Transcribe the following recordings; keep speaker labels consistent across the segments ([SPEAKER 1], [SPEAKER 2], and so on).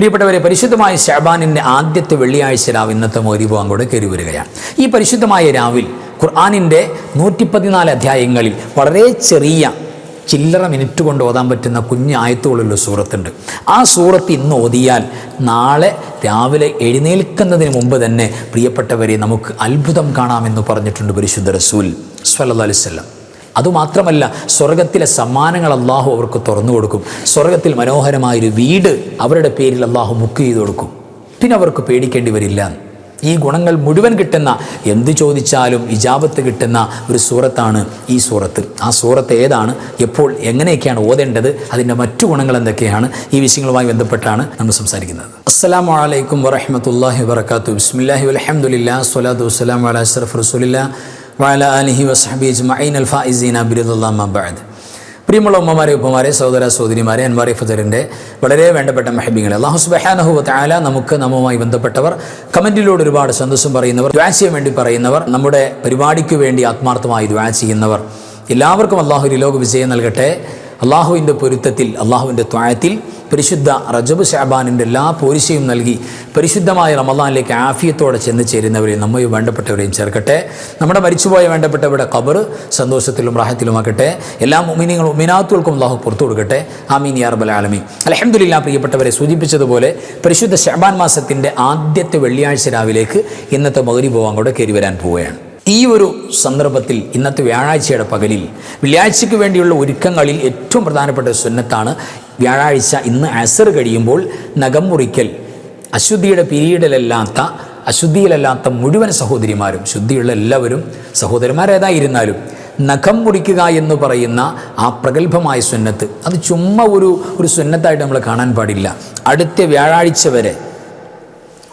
[SPEAKER 1] പ്രിയപ്പെട്ടവരെ പരിശുദ്ധമായ ഷാബാനിൻ്റെ ആദ്യത്തെ വെള്ളിയാഴ്ച രാവ് ഇന്നത്തെ മോരിപോവാങ്കോട് കയറി വരികയാണ് ഈ പരിശുദ്ധമായ രാവിൽ ഖുർആാനിൻ്റെ നൂറ്റിപ്പതിനാല് അധ്യായങ്ങളിൽ വളരെ ചെറിയ ചില്ലറ മിനിറ്റ് കൊണ്ട് ഓതാൻ പറ്റുന്ന കുഞ്ഞായത്തുകളുള്ള ആയത്തുകളുള്ള സൂറത്തുണ്ട് ആ സൂറത്ത് ഇന്ന് ഓതിയാൽ നാളെ രാവിലെ എഴുന്നേൽക്കുന്നതിന് മുമ്പ് തന്നെ പ്രിയപ്പെട്ടവരെ നമുക്ക് അത്ഭുതം കാണാമെന്ന് പറഞ്ഞിട്ടുണ്ട് പരിശുദ്ധ റസൂൽ സ്വല്ലു അതുമാത്രമല്ല സ്വർഗത്തിലെ സമ്മാനങ്ങൾ അള്ളാഹു അവർക്ക് തുറന്നു കൊടുക്കും സ്വർഗത്തിൽ മനോഹരമായൊരു വീട് അവരുടെ പേരിൽ അള്ളാഹു ബുക്ക് ചെയ്ത് കൊടുക്കും പിന്നെ അവർക്ക് പേടിക്കേണ്ടി വരില്ല ഈ ഗുണങ്ങൾ മുഴുവൻ കിട്ടുന്ന എന്ത് ചോദിച്ചാലും ഇജാബത്ത് കിട്ടുന്ന ഒരു സൂറത്താണ് ഈ സൂറത്ത് ആ സൂറത്ത് ഏതാണ് എപ്പോൾ എങ്ങനെയൊക്കെയാണ് ഓതേണ്ടത് അതിൻ്റെ മറ്റു ഗുണങ്ങൾ എന്തൊക്കെയാണ് ഈ വിഷയങ്ങളുമായി ബന്ധപ്പെട്ടാണ് നമ്മൾ സംസാരിക്കുന്നത് അസ്സാം വലൈക്കും വറഹമത്തല്ലാഹി വർക്കാത്തു ബിസ്മില്ലാഹി വലഹമുല്ലാ സ്വലാത്തു വസ്സലാം വല അഷറഫ് റസൂലില്ല വാല അലിഹി വസ്ഹബീജ് മൈൻ അൽ ഫൈസീൻ പ്രിയമുള്ള ഉമ്മമാരെ ഉപ്പമാരെ സഹോദര സഹോദരിമാരെ അൻവാറി ഫുദറിൻ്റെ വളരെ വേണ്ടപ്പെട്ട മഹബിങ്ങൾ അള്ളാഹു സുബഹാനഹു വാല നമുക്ക് നമ്മുമായി ബന്ധപ്പെട്ടവർ കമൻറ്റിലൂടെ ഒരുപാട് സന്തോഷം പറയുന്നവർ ദ്വാ വേണ്ടി പറയുന്നവർ നമ്മുടെ പരിപാടിക്ക് വേണ്ടി ആത്മാർത്ഥമായി ദ്വാ ചെയ്യുന്നവർ എല്ലാവർക്കും അള്ളാഹു ലോക വിജയം നൽകട്ടെ അള്ളാഹുവിൻ്റെ പൊരുത്തത്തിൽ അള്ളാഹുവിൻ്റെ ത്വായത്തിൽ പരിശുദ്ധ റജബ് ഷാബാനിൻ്റെ എല്ലാ പോരിശയും നൽകി പരിശുദ്ധമായ റമദാനിലേക്ക് ആഫിയത്തോടെ ചെന്ന് ചേരുന്നവരെയും നമ്മയും വേണ്ടപ്പെട്ടവരെയും ചേർക്കട്ടെ നമ്മുടെ മരിച്ചുപോയ വേണ്ടപ്പെട്ടവരുടെ കബർ സന്തോഷത്തിലും റാഹത്തിലുമാക്കട്ടെ എല്ലാ മുമിനിങ്ങളും മിനാത്തുകൾക്കും അള്ളാഹു പുറത്തു കൊടുക്കട്ടെ ആമീൻ യാർബൽ ആലമി അലഹമില്ല പ്രിയപ്പെട്ടവരെ സൂചിപ്പിച്ചതുപോലെ പരിശുദ്ധ ഷാബാൻ മാസത്തിൻ്റെ ആദ്യത്തെ വെള്ളിയാഴ്ച രാവിലേക്ക് ഇന്നത്തെ മകരി പോവാൻ കൂടെ കയറി വരാൻ പോവുകയാണ് ഈ ഒരു സന്ദർഭത്തിൽ ഇന്നത്തെ വ്യാഴാഴ്ചയുടെ പകലിൽ വെള്ളിയാഴ്ചയ്ക്ക് വേണ്ടിയുള്ള ഒരുക്കങ്ങളിൽ ഏറ്റവും പ്രധാനപ്പെട്ട സുന്നത്താണ് വ്യാഴാഴ്ച ഇന്ന് അസർ കഴിയുമ്പോൾ നഖം മുറിക്കൽ അശുദ്ധിയുടെ പിരീഡിലല്ലാത്ത അശുദ്ധിയിലല്ലാത്ത മുഴുവൻ സഹോദരിമാരും ശുദ്ധിയുള്ള എല്ലാവരും സഹോദരന്മാരേതായിരുന്നാലും നഖം മുറിക്കുക എന്ന് പറയുന്ന ആ പ്രഗത്ഭമായ സുന്നത്ത് അത് ചുമ്മാ ഒരു ഒരു സ്വന്നത്തായിട്ട് നമ്മൾ കാണാൻ പാടില്ല അടുത്ത വ്യാഴാഴ്ച വരെ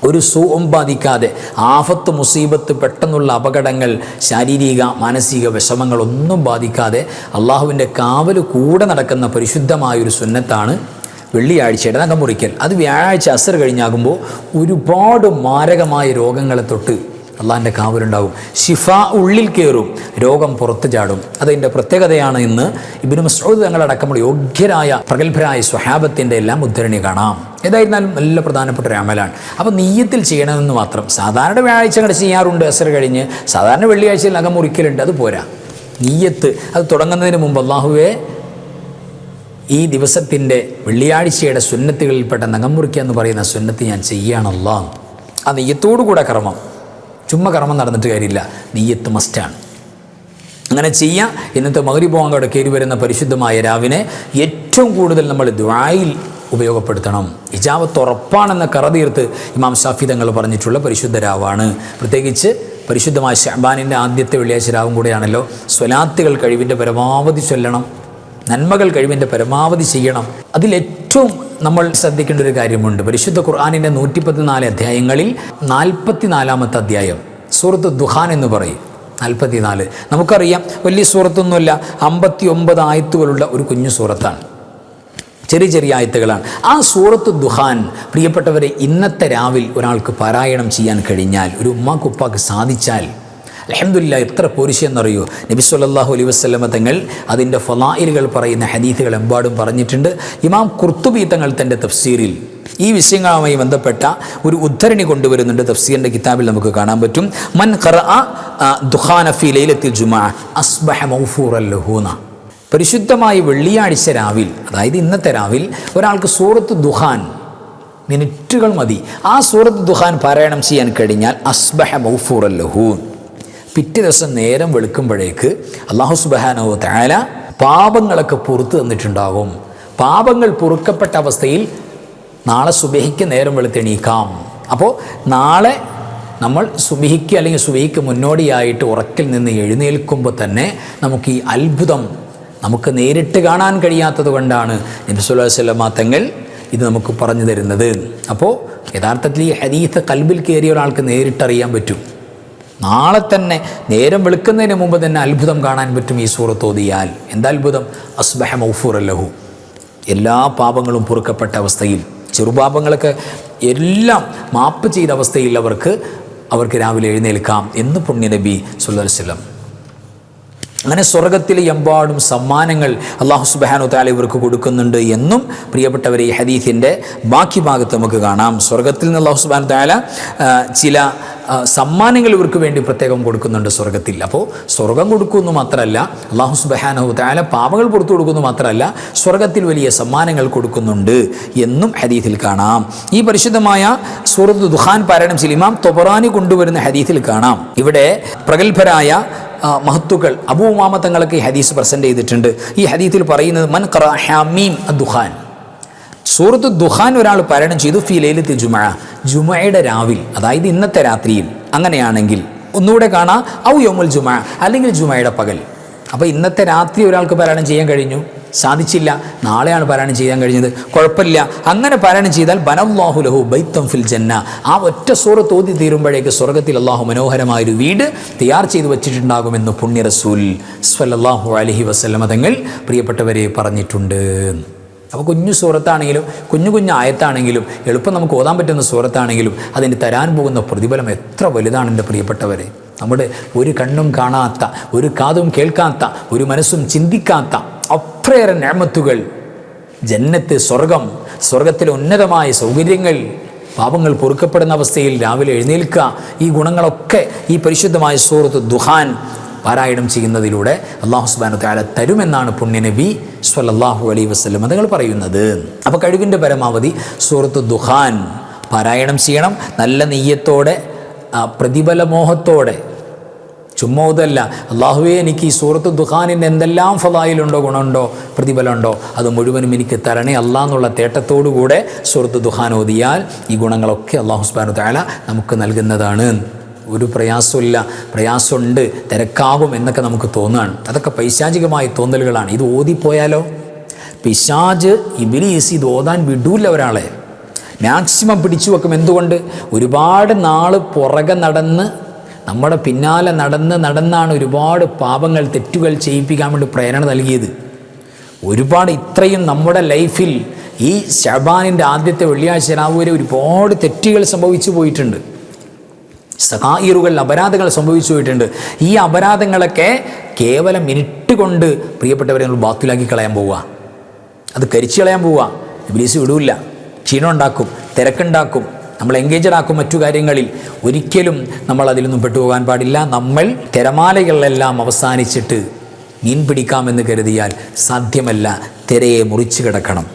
[SPEAKER 1] ഒരു സൂവും ബാധിക്കാതെ ആഫത്ത് മുസീബത്ത് പെട്ടെന്നുള്ള അപകടങ്ങൾ ശാരീരിക മാനസിക വിഷമങ്ങളൊന്നും ഒന്നും ബാധിക്കാതെ അള്ളാഹുവിൻ്റെ കാവൽ കൂടെ നടക്കുന്ന പരിശുദ്ധമായൊരു സുന്നത്താണ് വെള്ളിയാഴ്ചയുടെ നഖം മുറിക്കൽ അത് വ്യാഴാഴ്ച അസർ കഴിഞ്ഞാകുമ്പോൾ ഒരുപാട് മാരകമായ രോഗങ്ങളെ തൊട്ട് അള്ളാഹിൻ്റെ കാവലുണ്ടാവും ഷിഫ ഉള്ളിൽ കയറും രോഗം പുറത്തു ചാടും അതതിൻ്റെ പ്രത്യേകതയാണ് ഇന്ന് ഇബിനു മസൂദ് തങ്ങളടക്കമുള്ള യോഗ്യരായ പ്രഗത്ഭരായ സ്വഹാബത്തിൻ്റെ എല്ലാം ഉദ്ധരണി കാണാം ഏതായിരുന്നാലും നല്ല പ്രധാനപ്പെട്ട ഒരു അമലാണ് അപ്പോൾ നീയത്തിൽ ചെയ്യണമെന്ന് മാത്രം സാധാരണ കടച്ച് ചെയ്യാറുണ്ട് അസർ കഴിഞ്ഞ് സാധാരണ വെള്ളിയാഴ്ചയിൽ അകം മുറിക്കലുണ്ട് അത് പോരാ നീയത്ത് അത് തുടങ്ങുന്നതിന് മുമ്പ് അള്ളാഹുവേ ഈ ദിവസത്തിൻ്റെ വെള്ളിയാഴ്ചയുടെ സുന്നത്തുകളിൽപ്പെട്ട നഖം മുറിക്കുക എന്ന് പറയുന്ന സുന്നത്ത് ഞാൻ ചെയ്യുകയാണല്ലോ ആ നെയ്യത്തോടു കൂടെ കർമ്മം ചുമ്മാ കർമ്മം നടന്നിട്ട് കാര്യമില്ല നീയത്ത് മസ്റ്റാണ് അങ്ങനെ ചെയ്യാം ഇന്നത്തെ മകരിഭോങ്കയുടെ കയറി വരുന്ന പരിശുദ്ധമായ രാവിനെ ഏറ്റവും കൂടുതൽ നമ്മൾ ദ്വായിൽ ഉപയോഗപ്പെടുത്തണം ഇജാവത്ത് ഉറപ്പാണെന്ന കറതീർത്ത് ഇമാം ഷാഫി തങ്ങൾ പറഞ്ഞിട്ടുള്ള പരിശുദ്ധ രാവാണ് പ്രത്യേകിച്ച് പരിശുദ്ധമായ ഷഹബാനിൻ്റെ ആദ്യത്തെ വെള്ളിയാഴ്ച രാവും കൂടെയാണല്ലോ സ്വലാത്തുകൾ കഴിവിൻ്റെ പരമാവധി ചൊല്ലണം നന്മകൾ കഴിവിൻ്റെ പരമാവധി ചെയ്യണം അതിലേറ്റവും നമ്മൾ ശ്രദ്ധിക്കേണ്ട ഒരു കാര്യമുണ്ട് പരിശുദ്ധ ഖുർആാനിൻ്റെ നൂറ്റി പതിനാല് അധ്യായങ്ങളിൽ നാൽപ്പത്തിനാലാമത്തെ അധ്യായം സൂറത്ത് ദുഹാൻ എന്ന് പറയും നാൽപ്പത്തിനാല് നമുക്കറിയാം വലിയ സൂറത്തൊന്നുമല്ല അമ്പത്തി ഒമ്പത് ആയത്തുകളുള്ള ഒരു കുഞ്ഞു സൂറത്താണ് ചെറിയ ചെറിയ ആയത്തുകളാണ് ആ സൂറത്ത് ദുഹാൻ പ്രിയപ്പെട്ടവരെ ഇന്നത്തെ രാവിൽ ഒരാൾക്ക് പാരായണം ചെയ്യാൻ കഴിഞ്ഞാൽ ഒരു ഉമ്മാക്കുപ്പാക്ക് സാധിച്ചാൽ അലഹമില്ല എത്ര പോരിശെന്നറിയോ നബി സല്ലാഹു അലൈ വസ്ലമ തങ്ങൾ അതിൻ്റെ ഫലായിലുകൾ പറയുന്ന ഹദീഥുകൾ എമ്പാടും പറഞ്ഞിട്ടുണ്ട് ഇമാം കുർത്തുബി തങ്ങൾ തൻ്റെ തഫ്സീറിൽ ഈ വിഷയങ്ങളുമായി ബന്ധപ്പെട്ട ഒരു ഉദ്ധരണി കൊണ്ടുവരുന്നുണ്ട് തഫ്സീറിൻ്റെ കിതാബിൽ നമുക്ക് കാണാൻ പറ്റും മൻ ഖറ ദുഖാനഫി ലൈലത്തിൽ ജുമാ അസ്ബഹ മൗഫൂറല്ലഹൂന പരിശുദ്ധമായി വെള്ളിയാഴ്ച രാവിൽ അതായത് ഇന്നത്തെ രാവിൽ ഒരാൾക്ക് സൂറത്ത് ദുഹാൻ മിനിറ്റുകൾ മതി ആ സൂറത്ത് ദുഹാൻ പാരായണം ചെയ്യാൻ കഴിഞ്ഞാൽ അസ്ബഹ മൗഫൂർ അല്ലഹൂൻ പിറ്റേ ദിവസം നേരം വെളുക്കുമ്പോഴേക്ക് അള്ളാഹു സുബഹാനോ താല പാപങ്ങളൊക്കെ പുറത്തു തന്നിട്ടുണ്ടാകും പാപങ്ങൾ പൊറുക്കപ്പെട്ട അവസ്ഥയിൽ നാളെ സുബഹിക്ക് നേരം വെളുത്തെണീക്കാം അപ്പോൾ നാളെ നമ്മൾ സുബിഹിക്ക് അല്ലെങ്കിൽ സുബിഹിക്ക് മുന്നോടിയായിട്ട് ഉറക്കിൽ നിന്ന് എഴുന്നേൽക്കുമ്പോൾ തന്നെ നമുക്ക് ഈ അത്ഭുതം നമുക്ക് നേരിട്ട് കാണാൻ കഴിയാത്തത് കൊണ്ടാണ് നബിസുല്ലാസ്വല്ലാ തങ്ങൾ ഇത് നമുക്ക് പറഞ്ഞു തരുന്നത് അപ്പോൾ യഥാർത്ഥത്തിൽ ഈ ഹരീത്ത് കൽബിൽ കയറിയ ഒരാൾക്ക് നേരിട്ടറിയാൻ പറ്റും നാളെ തന്നെ നേരം വെളുക്കുന്നതിന് മുമ്പ് തന്നെ അത്ഭുതം കാണാൻ പറ്റും ഈ സൂറത്ത് ഓതിയാൽ എന്തത്ഭുതം അസ്ബഹ മൗഫൂർ അല്ലഹു എല്ലാ പാപങ്ങളും പൊറുക്കപ്പെട്ട അവസ്ഥയിൽ ചെറുപാപങ്ങളൊക്കെ എല്ലാം മാപ്പ് ചെയ്ത അവസ്ഥയിൽ അവർക്ക് അവർക്ക് രാവിലെ എഴുന്നേൽക്കാം എന്ന് പുണ്യനബി സുല്ലാ അങ്ങനെ സ്വർഗത്തിൽ എമ്പാടും സമ്മാനങ്ങൾ അള്ളാഹു സുബാനു താലി ഇവർക്ക് കൊടുക്കുന്നുണ്ട് എന്നും പ്രിയപ്പെട്ടവരെ ഈ ഹദീഫിൻ്റെ ബാക്കി ഭാഗത്ത് നമുക്ക് കാണാം സ്വർഗത്തിൽ നിന്ന് അള്ളാഹു സുബാനു താല ചില സമ്മാനങ്ങൾ ഇവർക്ക് വേണ്ടി പ്രത്യേകം കൊടുക്കുന്നുണ്ട് സ്വർഗത്തിൽ അപ്പോൾ സ്വർഗം കൊടുക്കുമെന്ന് മാത്രമല്ല അള്ളാഹു സുബഹാനഹു താല പാപങ്ങൾ പുറത്തു കൊടുക്കുന്നു മാത്രമല്ല സ്വർഗത്തിൽ വലിയ സമ്മാനങ്ങൾ കൊടുക്കുന്നുണ്ട് എന്നും ഹദീഫിൽ കാണാം ഈ പരിശുദ്ധമായ സൂറത്ത് ദുഹാൻ പാരായണം ചിലിമാം തൊബറാനി കൊണ്ടുവരുന്ന ഹദീഫിൽ കാണാം ഇവിടെ പ്രഗത്ഭരായ മഹത്തുക്കൾ അബൂമാമ തങ്ങളൊക്കെ ഈ ഹദീസ് പ്രസൻറ്റ് ചെയ്തിട്ടുണ്ട് ഈ ഹദീത്തിൽ പറയുന്നത് മൻ ഖറ ദുഹാൻ സൂറത്ത് ദുഹാൻ ഒരാൾ പരണം ചെയ്തു ഫി ലേലത്തിൽ ജുമ ജുമയുടെ രാവിൽ അതായത് ഇന്നത്തെ രാത്രിയിൽ അങ്ങനെയാണെങ്കിൽ ഒന്നുകൂടെ കാണാം ഔ യോമുൽ ജുമ അല്ലെങ്കിൽ ജുമയുടെ പകൽ അപ്പോൾ ഇന്നത്തെ രാത്രി ഒരാൾക്ക് പാരായണം ചെയ്യാൻ കഴിഞ്ഞു സാധിച്ചില്ല നാളെയാണ് പാരായണം ചെയ്യാൻ കഴിഞ്ഞത് കുഴപ്പമില്ല അങ്ങനെ പാരായണം ചെയ്താൽ ബനല്ലാഹു ലഹു ബൈത്തം ഫിൽ ജന്ന ആ ഒറ്റ സൂറത്ത് ഓതി തീരുമ്പോഴേക്ക് സ്വർഗത്തിൽ അള്ളാഹു മനോഹരമായൊരു വീട് തയ്യാർ ചെയ്തു വച്ചിട്ടുണ്ടാകുമെന്ന് പുണ്യ റസൂൽ സ്വല്ലാഹു അലഹി തങ്ങൾ പ്രിയപ്പെട്ടവരെ പറഞ്ഞിട്ടുണ്ട് അപ്പോൾ കുഞ്ഞു സൂറത്താണെങ്കിലും കുഞ്ഞു കുഞ്ഞു ആയത്താണെങ്കിലും എളുപ്പം നമുക്ക് ഓതാൻ പറ്റുന്ന സൂറത്താണെങ്കിലും അതിന് തരാൻ പോകുന്ന പ്രതിഫലം എത്ര വലുതാണ് എൻ്റെ പ്രിയപ്പെട്ടവരെ നമ്മുടെ ഒരു കണ്ണും കാണാത്ത ഒരു കാതും കേൾക്കാത്ത ഒരു മനസ്സും ചിന്തിക്കാത്ത അത്രയേറെ ഞാമത്തുകൾ ജന്നത്ത് സ്വർഗം സ്വർഗത്തിലെ ഉന്നതമായ സൗകര്യങ്ങൾ പാപങ്ങൾ പൊറുക്കപ്പെടുന്ന അവസ്ഥയിൽ രാവിലെ എഴുന്നേൽക്കുക ഈ ഗുണങ്ങളൊക്കെ ഈ പരിശുദ്ധമായ സൂറത്ത് ദുഹാൻ പാരായണം ചെയ്യുന്നതിലൂടെ അള്ളാഹു സുബാനു താല തരുമെന്നാണ് പുണ്യനബി സ്വലല്ലാഹു അലൈ വസ്ലം അതങ്ങൾ പറയുന്നത് അപ്പോൾ കഴിവിൻ്റെ പരമാവധി സൂറത്ത് ദുഹാൻ പാരായണം ചെയ്യണം നല്ല നെയ്യത്തോടെ പ്രതിഫലമോഹത്തോടെ ചുമ്മാ അള്ളാഹുവെ എനിക്ക് ഈ സൂറത്ത് ദുഖാനിൻ്റെ എന്തെല്ലാം ഫലായിലുണ്ടോ ഗുണമുണ്ടോ പ്രതിഫലമുണ്ടോ അത് മുഴുവനും എനിക്ക് തരണേ അല്ല എന്നുള്ള തേട്ടത്തോടുകൂടെ സൂറത്ത് ദുഖാൻ ഓതിയാൽ ഈ ഗുണങ്ങളൊക്കെ അള്ളാഹു സുബാനു താല നമുക്ക് നൽകുന്നതാണ് ഒരു പ്രയാസമില്ല പ്രയാസമുണ്ട് തിരക്കാകും എന്നൊക്കെ നമുക്ക് തോന്നുകയാണ് അതൊക്കെ പൈശാചികമായ തോന്നലുകളാണ് ഇത് ഓതിപ്പോയാലോ പിശാജ് ഇബിലീസ് ഇത് ഓതാൻ വിടൂല്ല ഒരാളെ മാക്സിമം പിടിച്ചു വെക്കും എന്തുകൊണ്ട് ഒരുപാട് നാൾ പുറകെ നടന്ന് നമ്മുടെ പിന്നാലെ നടന്ന് നടന്നാണ് ഒരുപാട് പാപങ്ങൾ തെറ്റുകൾ ചെയ്യിപ്പിക്കാൻ വേണ്ടി പ്രേരണ നൽകിയത് ഒരുപാട് ഇത്രയും നമ്മുടെ ലൈഫിൽ ഈ ഷബാനിൻ്റെ ആദ്യത്തെ വെള്ളിയാഴ്ച രാവിലെ ഒരുപാട് തെറ്റുകൾ സംഭവിച്ചു പോയിട്ടുണ്ട് സഹായിറുകൾ അപരാധങ്ങൾ സംഭവിച്ചു പോയിട്ടുണ്ട് ഈ അപരാധങ്ങളൊക്കെ കേവലം മിനിറ്റ് കൊണ്ട് പ്രിയപ്പെട്ടവരെ നമ്മൾ ബാത്തിലാക്കി കളയാൻ പോവുക അത് കരിച്ചു കളയാൻ പോവുക ഇബ്ലീസ് വിടൂല്ല ക്ഷീണം ഉണ്ടാക്കും തിരക്കുണ്ടാക്കും നമ്മൾ എൻഗേജഡ് ആക്കും മറ്റു കാര്യങ്ങളിൽ ഒരിക്കലും നമ്മൾ നിന്നും പെട്ടുപോകാൻ പാടില്ല നമ്മൾ തിരമാലകളിലെല്ലാം അവസാനിച്ചിട്ട് മീൻ പിടിക്കാമെന്ന് കരുതിയാൽ സാധ്യമല്ല തിരയെ മുറിച്ചു കിടക്കണം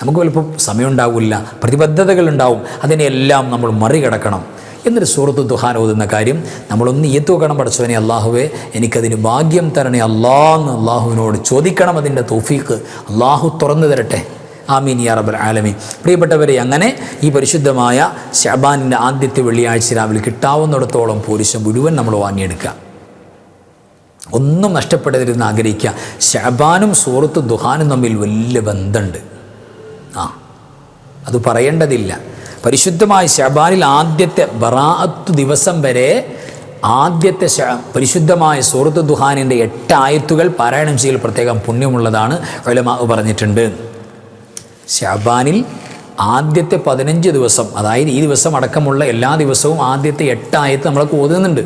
[SPEAKER 1] നമുക്ക് വലപ്പോൾ സമയമുണ്ടാവില്ല പ്രതിബദ്ധതകളുണ്ടാവും അതിനെയെല്ലാം നമ്മൾ മറികടക്കണം എന്നൊരു സുഹൃത്ത് ദുഹാൻ ഓതുന്ന കാര്യം നമ്മളൊന്ന് ഈത്തുവെക്കണം പഠിച്ചവനെ അള്ളാഹുവെ എനിക്കതിന് ഭാഗ്യം തരണേ അള്ളാഹ് അള്ളാഹുവിനോട് ചോദിക്കണം അതിൻ്റെ തോഫീക്ക് അള്ളാഹു തുറന്നു തരട്ടെ ആമീൻ യാ റബൽ ആലമീൻ പ്രിയപ്പെട്ടവരെ അങ്ങനെ ഈ പരിശുദ്ധമായ ഷബാനിൻ്റെ ആദ്യത്തെ വെള്ളിയാഴ്ച രാവിലെ കിട്ടാവുന്നിടത്തോളം പോരിശം മുഴുവൻ നമ്മൾ വാങ്ങിയെടുക്കുക ഒന്നും നഷ്ടപ്പെടരുതെന്ന് ആഗ്രഹിക്കുക ഷബാനും സൂറത്ത് ദുഹാനും തമ്മിൽ വലിയ ബന്ധമുണ്ട് ആ അത് പറയേണ്ടതില്ല പരിശുദ്ധമായ ഷബാനിൽ ആദ്യത്തെ ബറാത്തു ദിവസം വരെ ആദ്യത്തെ പരിശുദ്ധമായ സൂറത്ത് ദുഹാനിൻ്റെ എട്ട് ആയത്തുകൾ പാരായണം ചെയ്യൽ പ്രത്യേകം പുണ്യമുള്ളതാണ് ഒലമാവ് പറഞ്ഞിട്ടുണ്ട് ഷാബാനിൽ ആദ്യത്തെ പതിനഞ്ച് ദിവസം അതായത് ഈ ദിവസം അടക്കമുള്ള എല്ലാ ദിവസവും ആദ്യത്തെ എട്ടായത്ത് നമ്മൾ ഓതുന്നുണ്ട്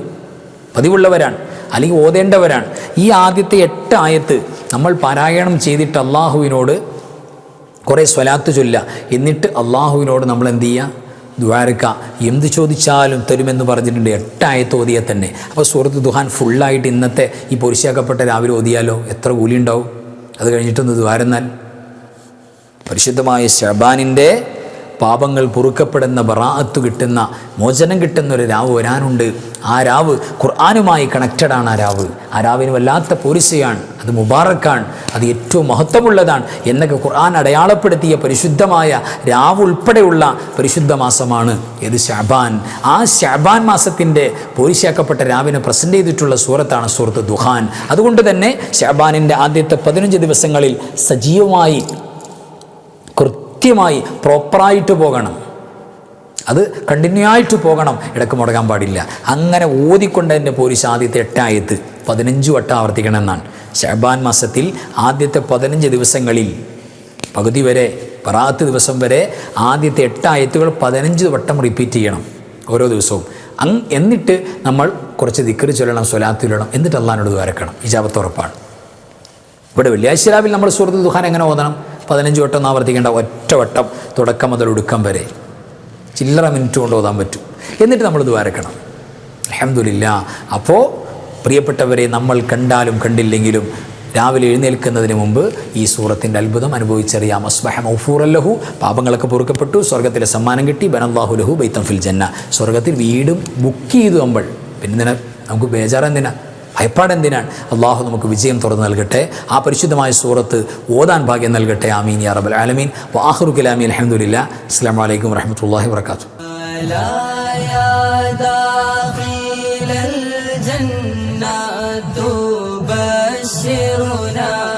[SPEAKER 1] പതിവുള്ളവരാണ് അല്ലെങ്കിൽ ഓതേണ്ടവരാണ് ഈ ആദ്യത്തെ എട്ടായത്ത് നമ്മൾ പാരായണം ചെയ്തിട്ട് അള്ളാഹുവിനോട് കുറേ സ്വലാത്ത് ചൊല്ല എന്നിട്ട് അള്ളാഹുവിനോട് നമ്മൾ എന്ത് ചെയ്യുക ദ്വാരക്ക എന്ത് ചോദിച്ചാലും തരുമെന്ന് പറഞ്ഞിട്ടുണ്ട് എട്ടായത്ത് ഓതിയാൽ തന്നെ അപ്പോൾ സുഹൃത്ത് ദുഹാൻ ഫുള്ളായിട്ട് ഇന്നത്തെ ഈ പൊരിശാക്കപ്പെട്ട രാവിലെ ഓതിയാലോ എത്ര കൂലി ഉണ്ടാവും അത് കഴിഞ്ഞിട്ടൊന്ന് ദ്വാരന്നാൽ പരിശുദ്ധമായ ഷബാനിൻ്റെ പാപങ്ങൾ പൊറുക്കപ്പെടുന്ന ബറാഅത്ത് കിട്ടുന്ന മോചനം കിട്ടുന്ന ഒരു രാവ് വരാനുണ്ട് ആ രാവ് ഖുർആാനുമായി ആണ് ആ രാവ് ആ രാവിന് വല്ലാത്ത പോരിസയാണ് അത് മുബാറക്കാണ് അത് ഏറ്റവും മഹത്വമുള്ളതാണ് എന്നൊക്കെ ഖുർആൻ അടയാളപ്പെടുത്തിയ പരിശുദ്ധമായ രാവ് ഉൾപ്പെടെയുള്ള പരിശുദ്ധ മാസമാണ് ഏത് ഷാബാൻ ആ ഷാബാൻ മാസത്തിൻ്റെ പോരിശയാക്കപ്പെട്ട രാവിനെ പ്രസൻറ്റ് ചെയ്തിട്ടുള്ള സൂറത്താണ് സൂറത്ത് ദുഹാൻ അതുകൊണ്ട് തന്നെ ഷാബാനിൻ്റെ ആദ്യത്തെ പതിനഞ്ച് ദിവസങ്ങളിൽ സജീവമായി കൃത്യമായി പ്രോപ്പറായിട്ട് പോകണം അത് കണ്ടിന്യൂ ആയിട്ട് പോകണം ഇടക്ക് മുടങ്ങാൻ പാടില്ല അങ്ങനെ ഓതിക്കൊണ്ട് തന്നെ പോലീസ് ആദ്യത്തെ എട്ടായത്ത് പതിനഞ്ച് വട്ടം ആവർത്തിക്കണമെന്നാണ് ഷഹബാൻ മാസത്തിൽ ആദ്യത്തെ പതിനഞ്ച് ദിവസങ്ങളിൽ പകുതി വരെ പറാത്ത് ദിവസം വരെ ആദ്യത്തെ എട്ടായത്തുകൾ പതിനഞ്ച് വട്ടം റിപ്പീറ്റ് ചെയ്യണം ഓരോ ദിവസവും അങ് എന്നിട്ട് നമ്മൾ കുറച്ച് ദിക്കറി ചൊല്ലണം സ്വലാത്ത് ചൊല്ലണം എന്നിട്ട് അള്ളഹാനോട് വരക്കണം ഇജാബത്ത് ഉറപ്പാണ് ഇവിടെ വെള്ളിയാഴ്ച രാവിലെ നമ്മൾ സുഹൃത്ത് ദുഹാൻ എങ്ങനെ ഓതണം പതിനഞ്ച് വട്ടം ആവർത്തിക്കേണ്ട ഒറ്റ വട്ടം തുടക്കം മുതൽ ഒടുക്കം വരെ ചില്ലറ മിനിറ്റ് കൊണ്ട് ഓതാൻ പറ്റും എന്നിട്ട് നമ്മൾ വരക്കണം അഹമ്മദില്ല അപ്പോൾ പ്രിയപ്പെട്ടവരെ നമ്മൾ കണ്ടാലും കണ്ടില്ലെങ്കിലും രാവിലെ എഴുന്നേൽക്കുന്നതിന് മുമ്പ് ഈ സൂറത്തിൻ്റെ അത്ഭുതം അനുഭവിച്ചറിയാം അസ്ബഹ അല്ലഹു പാപങ്ങളൊക്കെ പൊറുക്കപ്പെട്ടു സ്വർഗത്തിലെ സമ്മാനം കിട്ടി ബനല്ലാഹു ലഹു ബൈത്തം ഫിൽ ജന്ന സ്വർഗത്തിൽ വീടും ബുക്ക് ചെയ്തു നമ്മൾ പിന്നെ നമുക്ക് ബേജാറെന്തിനാ ഭയപ്പാടെന്തിനാണ് അള്ളാഹു നമുക്ക് വിജയം തുറന്നു നൽകട്ടെ ആ പരിശുദ്ധമായ സൂറത്ത് ഓതാൻ ഭാഗ്യം നൽകട്ടെ ആമീൻ യാ റബൽ ആലമീൻ വാഹുറു കലാമി അലഹമുല്ല അസ്സാം വലൈക്കും വരഹമത്തല്ലാഹി വർക്കാത്തു الجنة تبشرنا